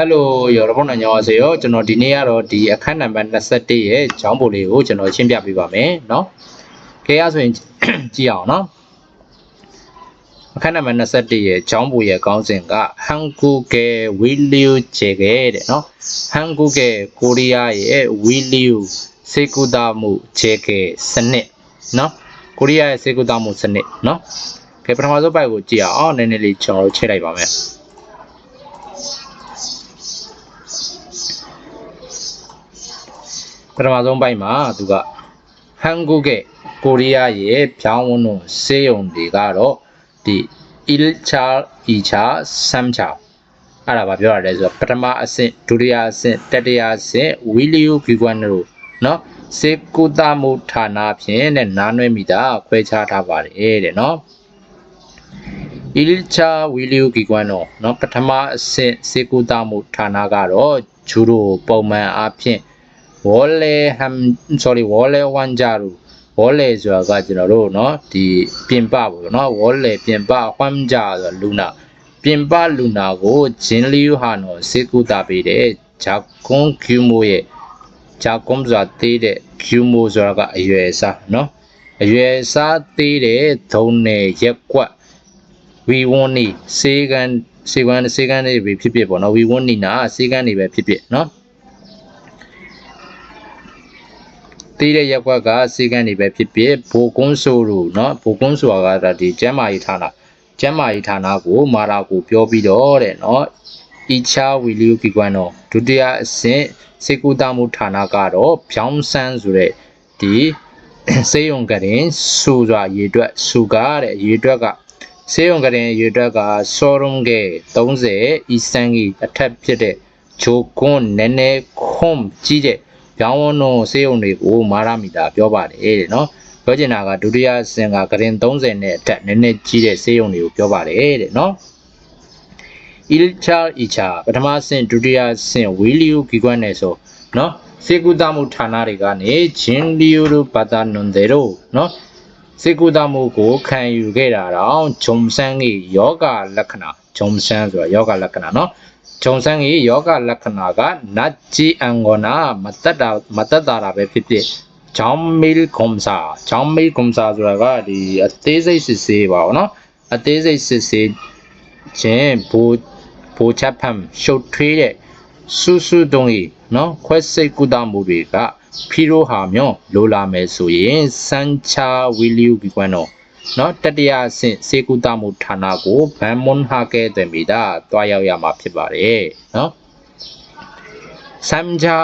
Hello ရောဘောနာညောင်းအစေရောကျွန်တော်ဒီနေ့ကတော့ဒီအခန်းနံပါတ်27ရဲ့ကျောင်းပုံလေးကိုကျွန်တော်ရှင်းပြပေးပါမယ်เนาะကဲအဲ့ဆိုရင်ကြည့်အောင်เนาะအခန်းနံပါတ်27ရဲ့ကျောင်းပုံရဲ့ခေါင်းစဉ်က Hanguke Williu Jege တဲ့เนาะ Hanguke ကိုရီးယားရဲ့ Williu စေကူတာမှု Jege စနစ်เนาะကိုရီးယားရဲ့စေကူတာမှုစနစ်เนาะကဲပထမဆုံးပိုက်ကိုကြည့်အောင်နည်းနည်းလေးကျွန်တော်တို့ချိန်လိုက်ပါမယ် ပထမဆုံးပိုင်းမှာသူကဟန်ဂုကကိုရီးယားရဲ့ဖြောင်းဝန်တို့ဆေးရုံတွေကတော့ဒီ ilcha icha samcha အဲ့ဒါပါပြောရတယ်ဆိုတော့ပထမအဆင့်ဒုတိယအဆင့်တတိယအဆင့်ဝီလီယိုဂီကွန်တို့နော်စေကုသမှုဌာနဖြင့်တဲ့နားနွဲ့မိတာခွဲခြားထားပါတယ်တဲ့နော်အီလချာဝီလီယိုဂီကွန်တို့နော်ပထမအဆင့်စေကုသမှုဌာနကတော့ဂျူရိုပုံမှန်အားဖြင့် ဝေါ်လေဟမ် sorry ဝေါ်လေဝမ်ဂျာရူဝေါ်လေဆိုတာကကျွန်တော်တို့เนาะဒီပြင်ပပေါ့เนาะဝေါ်လေပြင်ပဟမ်ဂျာဆိုလူနာပြင်ပလူနာကိုဂျင်းလီယူဟာနော်စေကူတာပေးတဲ့ဂျာကွန်ကျူမိုရဲ့ဂျာကွန်ဆိုတာသေးတဲ့ကျူမိုဆိုတာကအရွယ်စားเนาะအရွယ်စားသေးတဲ့ဒုံနယ်ရက်ကွက်ဝီဝွန်နီစေကန်စေကန်စေကန်တွေပဲဖြစ်ဖြစ်ပေါ့နော်ဝီဝွန်နီနာစေကန်တွေပဲဖြစ်ဖြစ်เนาะ တီးတဲ့ရက်ကွက်ကစီကံတွေပဲဖြစ်ဖြစ်ဘိုကွန်းဆိုတို့เนาะဘိုကွန်းဆိုတာကဒီကျမ်းမာရေးဌာနကျမ်းမာရေးဌာနကိုမာရာကိုပြောပြီးတော့တဲ့เนาะအီချာဝီလီယိုကီကွမ်တော့ဒုတိယအဆင့်စေကူတာမှုဌာနကတော့ဖြောင်းဆန်းဆိုတဲ့ဒီစေယုံကရင်စူစွာရေတွက်စူကားတဲ့ရေတွက်ကစေယုံကရင်ရေတွက်ကစောရုံးက30အီစတန်ကြီးအထက်ဖြစ်တဲ့ဂျိုကွန်းနည်းနည်းခွန်ကြီးတဲ့ ပြောင်းဝန်းတို့စေယုံတွေကိုမာရမီတာပြောပါတယ်တဲ့နော်ပြောချင်တာကဒုတိယဆင်ကဂရင်30နဲ့အထက်နည်းနည်းကြီးတဲ့စေယုံတွေကိုပြောပါတယ်တဲ့နော် ilcha icha ပထမဆင့်ဒုတိယဆင့်ဝီလီယိုဂီကွမ်နဲ့ဆိုနော်စေကူတာမှုဌာနတွေကနေဂျင်လီယိုတို့ဘာသာနွန်ဒေတို့နော်စေကူတာမှုကိုခံယူခဲ့တာတော့ဂျုံဆန်းကြီးယောဂလက္ခဏာဂျုံဆန်းဆိုတာယောဂလက္ခဏာနော် ဂျုံဆန်းကြီးယောဂလက္ခဏာကနတ်ကြီးအန်ဂောနာမတတ်တာမတတ်တာတာပဲဖြစ်ဖြစ်ဂျောင်းမီလ်ကွန်ဆာဂျောင်းမီလ်ကွန်ဆာဆိုတာကဒီအသေးစိတ်စစ်ဆေးပါဘောနော်အသေးစိတ်စစ်ဆေးခြင်းဘူဘူချက်ဖမ်ရှုပ်ထွေးတဲ့ဆူဆူတုံးကြီးနော်ခွဲစိတ်ကုသမှုတွေကဖီရိုဟာမြောင်းလိုလာမယ်ဆိုရင်စန်ချာဝီလီယူကီကွမ်နော် နော်တတိယအဆင့်စေကူတမှုဌာနကိုဗန်မွန်ဟာကဲတယ်မိတာတွားရောက်ရမှာဖြစ်ပါတယ်နော်ဆမ်ချာ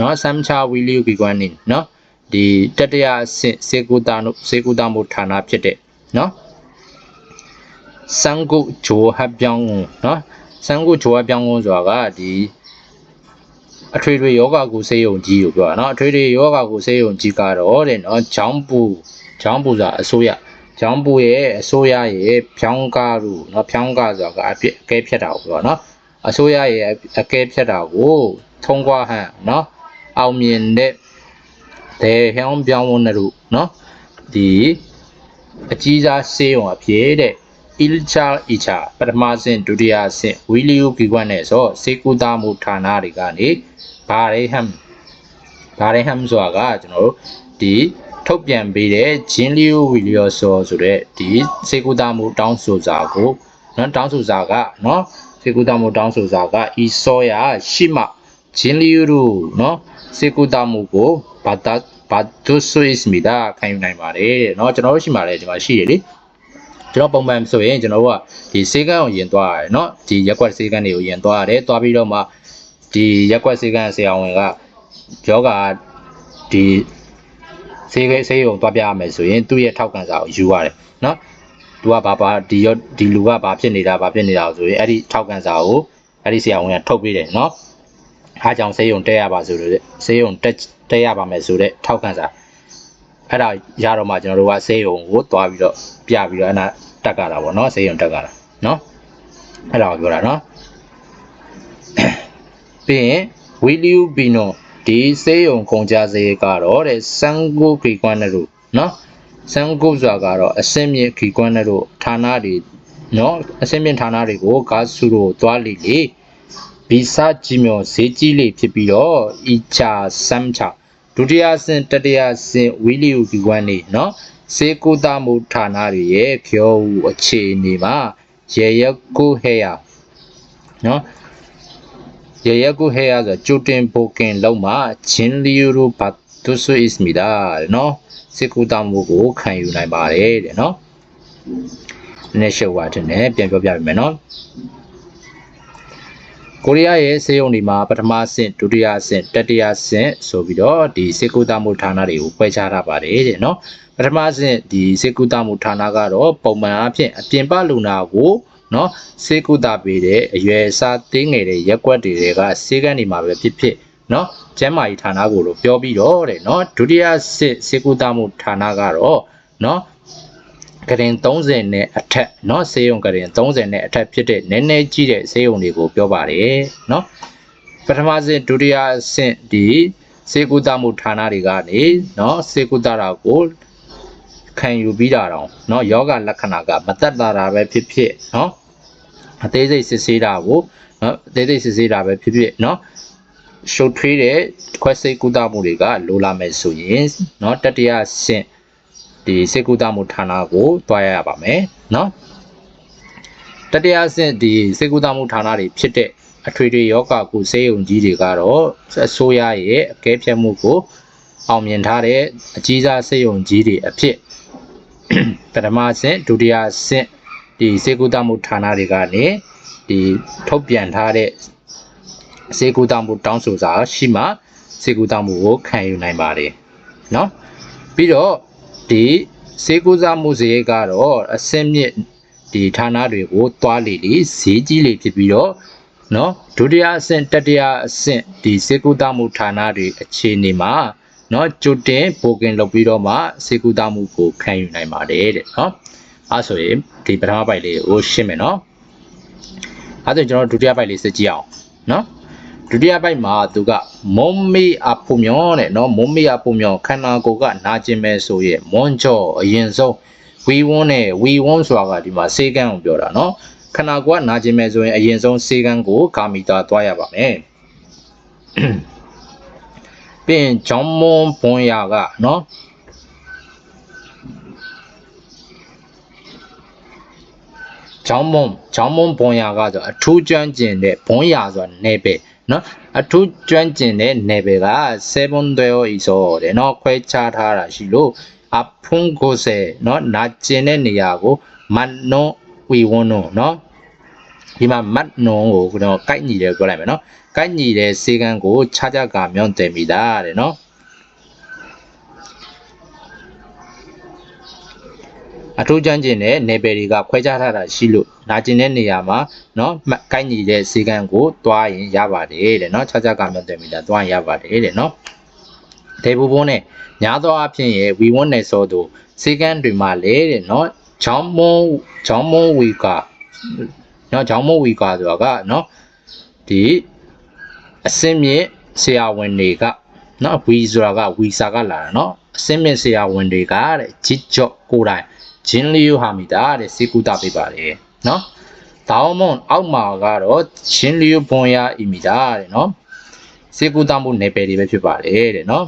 နော်ဆမ်ချာဝီလီယိုကီကွန်နင်းနော်ဒီတတိယအဆင့်စေကူတမှုစေကူတမှုဌာနဖြစ်တဲ့နော်စံကုဂျိုဟပ်ပြောင်းနော်စံကုဂျိုဟပ်ပြောင်းကုန်းဆိုတာကဒီအထွေထွေယောဂကုစေယုံကြီးကိုပြောတာနော်အထွေထွေယောဂကုစေယုံကြီးကတော့တဲ့နော်ဂျောင်းပူဂျောင်းပူစာအစိုးရ ချောင်းပူရဲ့အစိုးရရဲ့ဖြောင်းကားတို့เนาะဖြောင်းကားဆိုတာကအပြစ်အကဲဖြတ်တာကိုပြောတာเนาะအစိုးရရဲ့အကဲဖြတ်တာကိုထုံးကွာဟန်เนาะအောင်မြင်တဲ့ဒေဟောင်းပြောင်းဝန်တို့เนาะဒီအကြီးစားဆေးရုံအဖြစ်တဲ့ ilcha icha ပထမဆင့်ဒုတိယဆင့်ဝီလီယိုကီကွမ်နဲ့ဆိုစေကူတာမှုဌာနတွေကနေဘာရေဟမ်ဘာရေဟမ်ဆိုတာကကျွန်တော်တို့ဒီ ထုတ်ပြန်ပေးတဲ့ဂျင်းလီယိုဝီလီယိုဆိုဆိုတဲ့ဒီစေကူတာမှုတောင်းဆိုစာကိုနော်တောင်းဆိုစာကနော်စေကူတာမှုတောင်းဆိုစာကဤစောရရှိမဂျင်းလီယိုတို့နော်စေကူတာမှုကိုဘာတာဘာဒုဆွေးစမီတာခံယူနိုင်ပါတယ်တဲ့နော်ကျွန်တော်တို့ရှိမှလည်းဒီမှာရှိရလေကျွန်တော်ပုံမှန်ဆိုရင်ကျွန်တော်တို့ကဒီစေကန်းကိုယင်သွားရတယ်เนาะဒီရက်ကွက်စေကန်းတွေကိုယင်သွားရတယ်သွားပြီးတော့မှဒီရက်ကွက်စေကန်းဆရာဝန်ကယောဂဒီ ဈေးကဈေးရုံသွားပြရမယ်ဆိုရင်သူ့ရဲ့ထောက်ခံစာကိုယူရတယ်နော်သူကဘာဘာဒီရောဒီလူကဘာဖြစ်နေတာဘာဖြစ်နေတာဆိုရင်အဲ့ဒီထောက်ကန်စာကိုအဲ့ဒီဆရာဝန်ကထုတ်ပေးတယ်နော်အားကြောင့်ဆေးရုံတက်ရပါဆိုလို့ဆေးရုံတက်တက်ရပါမယ်ဆိုတဲ့ထောက်ကန်စာအဲ့ဒါရတော့မှကျွန်တော်တို့ကဆေးရုံကိုသွားပြီးတော့ပြပြီးတော့အဲ့ဒါတက်ကြတာပေါ့နော်ဆေးရုံတက်ကြတာနော်အဲ့ဒါကိုပြောတာနော်ပြီးရင် will you be known ဒီစေယုံကုန်ကြစေကတော့တဲ့စန်ကိုခီကွမ်နဲ့တို့နော်စန်ကိုဆိုတာကတော့အစင်းမြင့်ခီကွမ်နဲ့တို့ဌာနတွေနော်အစင်းမြင့်ဌာနတွေကိုဂါဆူတို့သွားလီလေပဗီဇကြီးမြော်ဈေးကြီးလေးဖြစ်ပြီးတော့ဤချာစမ်ချာဒုတိယဆင့်တတိယဆင့်ဝီလီယူဒီဝမ်နေနော်စေကုသမှုဌာနတွေရဲ့ကျောဝအခြေအနေမှာရေရက်ကုဟေယနော် ရေရက်ကုဟေယဆိုကျူတင်ပိုကင်လုံးမှာဂျင်းလီယူရူဘတ်တုဆူအစ်မီဒါနော်စေကုသမှုကိုခံယူနိုင်ပါတယ်တဲ့နော်နည်းနည်းရှုပ်သွားတယ်နဲ့ပြန်ပြောပြပေးမယ်နော်ကိုရီးယားရဲ့စေယုံဒီမှာပထမဆင့်ဒုတိယဆင့်တတိယဆင့်ဆိုပြီးတော့ဒီစေကူတာမှုဌာနတွေကိုဖွဲ့ခြားထားပါတယ်တဲ့နော်ပထမဆင့်ဒီစေကူတာမှုဌာနကတော့ပုံမှန်အဖြစ်အပြင်ပလူနာကို နော်စေကူတာပေးတဲ့အရွယ်အစားသေးငယ်တဲ့ရက်ွက်တွေကစေကန်းဒီမှာပဲဖြစ်ဖြစ်နော်ကျမ်းမာရေးဌာနကိုလို့ပြောပြီးတော့တဲ့နော်ဒုတိယဆင့်စေကူတာမှုဌာနကတော့နော် ကရင်30နဲ့အထက်เนาะဆေးရုံကရင်30နဲ့အထက်ဖြစ်တဲ့နည်းနည်းကြီးတဲ့ဆေးရုံတွေကိုပြောပါတယ်เนาะပထမဆင့်ဒုတိယဆင့်ဒီစေကူတာမှုဌာနတွေကနေเนาะစေကူတာတာကိုခံယူပြီးတာတော့เนาะယောဂလက္ခဏာကမသက်သာတာပဲဖြစ်ဖြစ်เนาะ အသေးစိတ်စစ်ဆေးတာကိုเนาะအသေးစိတ်စစ်ဆေးတာပဲဖြစ်ဖြစ်เนาะရှုပ်ထွေးတဲ့ခွဲစိတ်ကူတာမှုတွေကလိုလာမယ်ဆိုရင်เนาะတတိယဆင့် ဒီစေကူတာမှုဌာနကိုတွားရပါမယ်เนาะတတိယအဆင့်ဒီစေကူတာမှုဌာနတွေဖြစ်တဲ့အထွေထွေယောဂကုစေယုံကြီးတွေကတော့အစိုးရရဲ့အကဲဖြတ်မှုကိုအောင်မြင်ထားတဲ့အကြီးစားစေယုံကြီးတွေအဖြစ်ပထမအဆင့်ဒုတိယအဆင့် ဒီစေကူတာမှုဌာနတွေကနေဒီထုတ်ပြန်ထားတဲ့စေကူတာမှုတောင်းဆိုစာရှိမှစေကူတာမှုကိုခံယူနိုင်ပါတယ်เนาะပြီးတော့ ဒီစေကူစားမှုစရိတ်ကတော့အစင်းမြင့်ဒီဌာနတွေကိုတွားလေလေဈေးကြီးလေဖြစ်ပြီးတော့เนาะဒုတိယအဆင့်တတိယအဆင့်ဒီစေကူတာမှုဌာနတွေအခြေအနေမှာเนาะကြိုတင်ပိုကင်လုပ်ပြီးတော့မှစေကူတာမှုကိုခံယူနိုင်ပါတယ်တဲ့เนาะ အဲ့ဆိုရင်ဒီပထမပိုက်လေးကိုရှင်းမယ်နော်အဲ့ဒါကျွန်တော်ဒုတိယပိုက်လေးစစ်ကြည့်အောင်နော်ဒုတိယပိုက်မှာသူကမွန်မေအဖုံမျောတဲ့နော်မွန်မေအဖုံမျောခန္ဓာကိုယ်ကနာကျင်မဲ့ဆိုရင်မွန်ချောအရင်ဆုံးဝီဝန်းနဲ့ဝီဝန်းဆိုတာကဒီမှာစေကန်းကိုပြောတာနော်ခန္ဓာကိုယ်ကနာကျင်မဲ့ဆိုရင်အရင်ဆုံးစေကန်းကိုကာမီတာသွားရပါမယ်ပင်ဂျောင်းမွန်ဘွန်ရာကနော် ဂျောင်းမွန်ဂျောင်းမွန်ဘွန်ယာကဆိုအထူးကျွမ်းကျင်တဲ့ဘွန်ယာဆိုတာနယ်ပယ်နော်အထူးကျွမ်းကျင်တဲ့နယ်ပယ်က7တွဲဤဆိုတယ်နော်ခွဲခြားထားတာရှိလို့အဖုံးကိုစေနော်နာကျင်တဲ့နေရာကိုမတ်နုံဝီဝွန်းနုံနော်ဒီမှာမတ်နုံကိုကျွန်တော်ကိုက်ညီတယ်ပြောလိုက်မယ်နော်ကိုက်ညီတဲ့စေကန်းကိုခြားခြားကမြောင်းတယ်မိတာတဲ့နော် အထူးကျမ်းကျင်တဲ့နယ်ပယ်တွေကခွဲခြားထားတာရှိလို့နာကျင်တဲ့နေရာမှာเนาะကိုက်ညီတဲ့စေကန်းကိုတွားရင်ရပါတယ်တဲ့เนาะခြားခြားကမြောက်တယ်မိတာတွားရင်ရပါတယ်တဲ့เนาะဒေဘူဘုံနဲ့ညာသောအဖြစ်ရဲ့ဝီဝွန်းနယ်စောတို့စေကန်းတွေမှာလေတဲ့เนาะချောင်းမုံချောင်းမုံဝီကာเนาะချောင်းမုံဝီကာဆိုတာကเนาะဒီအစင်းမြင့်ဆရာဝန်တွေကเนาะဝီဆိုတာကဝီစာကလာတာเนาะအစင်းမြင့်ဆရာဝန်တွေကတဲ့ဂျစ်ဂျော့ကိုတိုင် ဂျင်းလီယိုဟာမီတာတဲ့စေကူတာပေးပါတယ်နော်ဒေါမွန်အောက်မှာကတော့ဂျင်းလီယိုဘွန်ယာအီမီတာတဲ့နော်စေကူတာမှုနယ်ပယ်တွေပဲဖြစ်ပါတယ်တဲ့နော်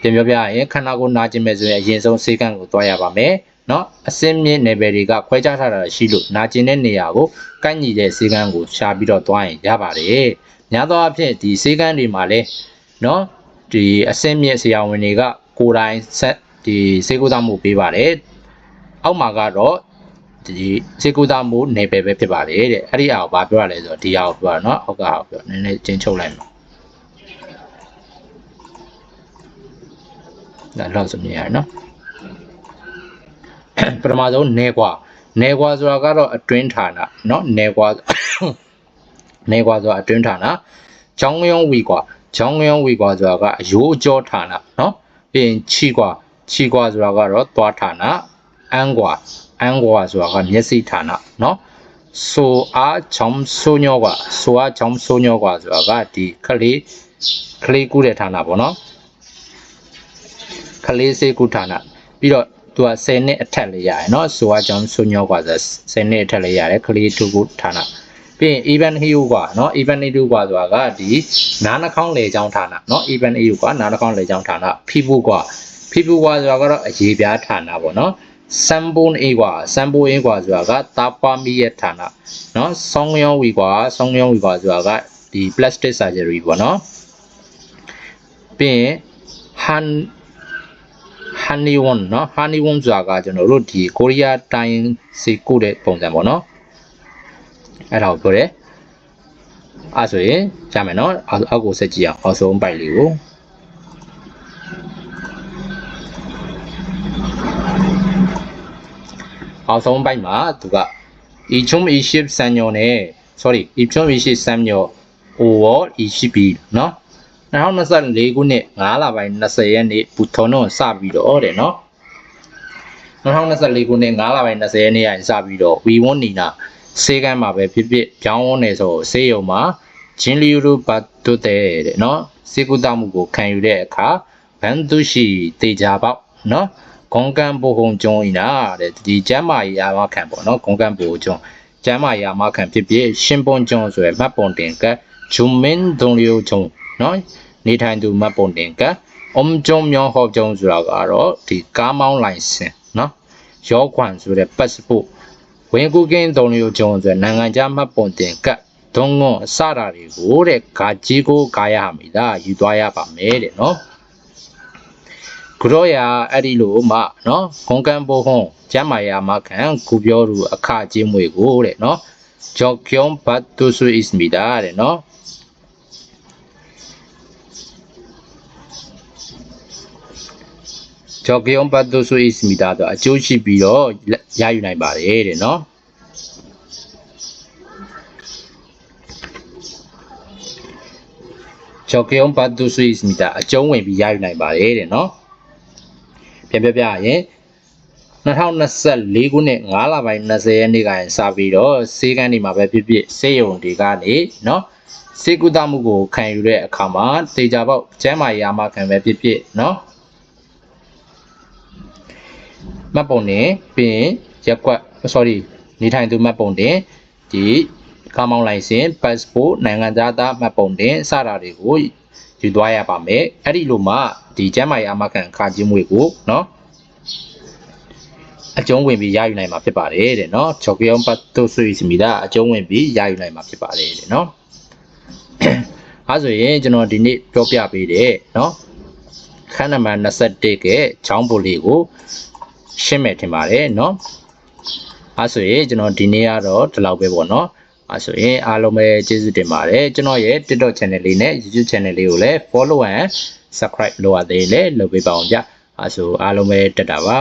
ပြန်ပြောပြရင်ခန္ဓာကိုယ်နာကျင်မဲ့ဆိုရင်အရင်ဆုံးစေကန်းကိုတွားရပါမယ်နော်အစင်းမြင့်နယ်ပယ်တွေကခွဲခြားထားတာရှိလို့နာကျင်တဲ့နေရာကိုကန့်ညီတဲ့စေကန်းကိုရှာပြီးတော့တွားရင်ရပါတယ်များသောအားဖြင့်ဒီစေကန်းတွေမှာလဲနော်ဒီအစင်းမြင့်ဆရာဝန်တွေကကိုယ်တိုင်ဆက် ဒီစေကူတာမှုပေးပါတယ်အောက်မှာကတော့ဒီစေကူတာမှုနယ်ပယ်ပဲဖြစ်ပါတယ်တဲ့အဲ့ဒီအရာကိုဘာပြောရလဲဆိုတော့ဒီအရာကိုပြောတာเนาะအောက်ကဟာကိုပြောနည်းနည်းချင်းချုပ်လိုက်မှာဒါလောက်စမြင်ရနော်ပထမဆုံးနေကွာနေကွာဆိုတာကတော့အတွင်းဌာနเนาะနေကွာနေကွာဆိုတာအတွင်းဌာနချောင်းယုံဝီကွာချောင်းယုံဝီကွာဆိုတာကအယိုးကြောဌာနเนาะပြီးရင်ချီကွာ ချီကွာဆိုတာကတော့သွားဌာနအန်ကွာအန်ကွာဆိုတာကမျက်စိဌာနเนาะဆိုအားချောင်းဆိုးညောကွာဆိုအားချောင်းဆိုးညောကွာဆိုတာကဒီခလေးခလေးကူးတဲ့ဌာနပေါ့နော်ခလေးစေးကူးဌာနပြီးတော့သူက10နှစ်အထက်လေးရတယ်เนาะဆိုအားချောင်းဆိုးညောကွာဆို10နှစ်အထက်လေးရတယ်ခလေးထူကူဌာန ပြီးရင် even hue กว่าเนาะ even hue กว่าဆိုတာကဒီနားနှာခေါင်းလေချောင်းဌာနเนาะ even hue กว่าနားနှာခေါင်းလေချောင်းဌာနဖိဘူးกว่า ဖိဘူးกว่าဆိုတာကတော့အရေးပြားဌာနပေါ့เนาะ sample a กว่า sample a กว่าဆိုတာကတာပါမီရဲ့ဌာနเนาะဆောင်းရောဝီกว่าဆောင်းရောဝီกว่าဆိုတာကဒီ plastic surgery ပေါ့เนาะပြီးရင် han honey one เนาะ honey one ဆိုတာကကျွန်တော်တို့ဒီကိုရီးယားတိုင်းစီကုတဲ့ပုံစံပေါ့เนาะအဲ့ဒါကိုပြောတယ်အဲ့ဆိုရင်ကြားမယ်เนาะအောက်ကိုဆက်ကြည့်အောင်အောက်ဆုံးပိုက်လေးကို အောက်ဆုံးပိုက်မှာသူက 이총23년에 sorry 2023년 5월 22일เนาะ2024ခုနှစ်5လပိုင်း20ရက်နေ့ဘူထုံတော့စပြီးတော့တဲ့เนาะ2024ခုနှစ်5လပိုင်း20ရက်နေ့ကစပြီးတော့ we want နီနာစေကမ်းမှာပဲဖြစ်ဖြစ်ပြောင်းဝန်းနေဆိုစေယုံမှာဂျင်းလီယူဘတ်တုတဲ့တဲ့เนาะစေကုတမှုကိုခံယူတဲ့အခါဘန်သူရှိတေချာပေါက်เนาะ ဂွန်ကန်ဘိုဟုံကျွန်းဤနာတဲ့ဒီကျမ်းမာရေးအာမခံပေါ့နော်ဂွန်ကန်ဘိုကျွန်းကျမ်းမာရေးအာမခံဖြစ်ဖြစ်ရှင်ပွန်ကျွန်းဆိုရယ်မှတ်ပုံတင်ကဂျူမင်ဒွန်လျိုကျွန်းနော်နေထိုင်သူမှတ်ပုံတင်ကအုံကျွန်းမျောဟော့ကျွန်းဆိုတာကတော့ဒီကားမောင်းလိုင်စင်နော်ရောခွန်ဆိုတဲ့ passport ဝင်ကူကင်းဒွန်လျိုကျွန်းဆိုရယ်နိုင်ငံခြားမှတ်ပုံတင်ကဒွန်ငွန်အစတာတွေကိုတဲ့ဂါကြီးကိုကာရမိတာယူသွားရပါမယ်တဲ့နော် ကရောရာအဲ့ဒီလိုမှနော်ဂွန်ကန်ဘိုဟွန်ဂျမ်မာယာမခံခုပြောသူအခကျင်းမွေကိုတဲ့နော်ဂျော့ကျုံဘတ်တူဆူအစ်မီဒါတဲ့နော်ကြောက်ကယုံပတ်သူဆိုအစ်မီတာတော့အကျိုးရှိပြီးတော့ရယူနိုင်ပါတယ်တဲ့နော်ကြောက်ကယုံပတ်သူဆိုအစ်မီတာအကျုံးဝင်ပြီးရယူနိုင်ပါတယ်တဲ့နော် ပြန်ပြပြရင်2024ခုနှစ်5လပိုင်း20ရက်နေ့ကစပြီးတော့စေကန်းဒီမှာပဲဖြစ်ဖြစ်စေယုံတွေကနေเนาะစေကုသမှုကိုခံယူတဲ့အခါမှာတေချာပေါက်ကျမ်းမာရာမခံပဲဖြစ်ဖြစ်เนาะမှတ်ပုံတင်ပြီးရင်ရက်ကွက် sorry နေထိုင်သူမှတ်ပုံတင်ဒီကားမောင်းလိုင်စင် passport နိုင်ငံသားသားမှတ်ပုံတင်စတာတွေကို ယူသွားရပါမယ်အဲ့ဒီလိုမှဒီကျမ်းမာရေးအမခံခါချင်းမွေကိုเนาะအကျုံးဝင်ပြီးရယူနိုင်မှာဖြစ်ပါတယ်တဲ့เนาะချော်ကီယွန်ပတ်တိုဆွေစမီဒါအကျုံးဝင်ပြီးရယူနိုင်မှာဖြစ်ပါတယ်တဲ့เนาะအဲဆိုရင်ကျွန်တော်ဒီနေ့ပြောပြပေးတယ်เนาะခန်းနံပါတ်21ကချောင်းပိုလေးကိုရှင်းမယ်ထင်ပါတယ်เนาะအဲဆိုရင်ကျွန်တော်ဒီနေ့ကတော့ဒီလောက်ပဲပေါ့เนาะ အဲဆိုရင်အားလုံးပဲကျေးဇူးတင်ပါတယ်ကျွန်တော်ရဲ့ TikTok channel လေးနဲ့ YouTube channel လေးကိုလည်း follow and subscribe လုပ်ရသေးတယ်လုပ်ပေးပါအောင်ဗျအဲဆိုအားလုံးပဲတက်တာပါ